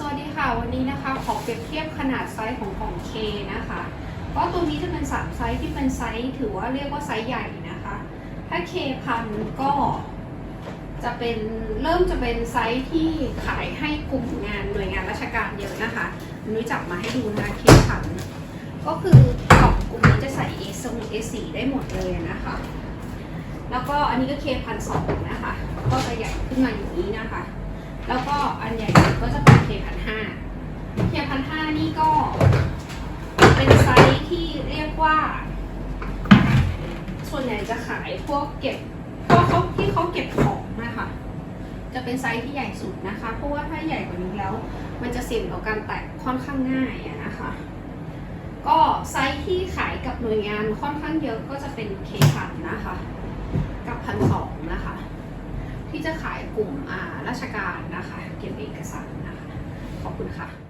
สวัสดีค่ะวันนี้นะคะขอเปรียบเทียบขนาดไซส์ของของ K นะคะก็ตัวนี้จะเป็นสามไซส์ที่เป็นไซส์ถือว่าเรียกว่าไซส์ใหญ่นะคะ ถ้า K พันก็จะเป็นเริ่มจะเป็นไซส์ที่ขายให้กลุ่มงานหน่วยงานราชการเยอะนะคะนุ้ยจับมาให้ดูนะคะ K พันก็คือกล่องกลุ่มนี้จะใส่ A สมุด A4 ได้หมดเลยนะคะ แล้วก็อันนี้ก็ K พันสองนะคะ ก็จะใหญ่ขึ้นมาอย่างนี้นะคะ แล้วก็อันใหญ่ก็จะเป็นห้า K พันห้านี่ก็เป็น ไซส์ที่เรียกว่า ส่วนใหญ่จะขายพวกเก็บพวกเขาที่เขาเก็บของนะคะ จะเป็นไซส์ที่ใหญ่สุดนะคะ เพราะว่าถ้าใหญ่กว่านี้แล้ว มันจะเสี่ยงต่อการแตกค่อนข้างง่ายอะนะคะ ก็ไซส์ที่ขายกับหน่วยงานค่อนข้างเยอะก็จะเป็น K พันนะคะ กับพันสองนะคะ ที่จะขายกลุ่มราชการนะคะ เก็บเอกสารนะคะ ขอบคุณค่ะ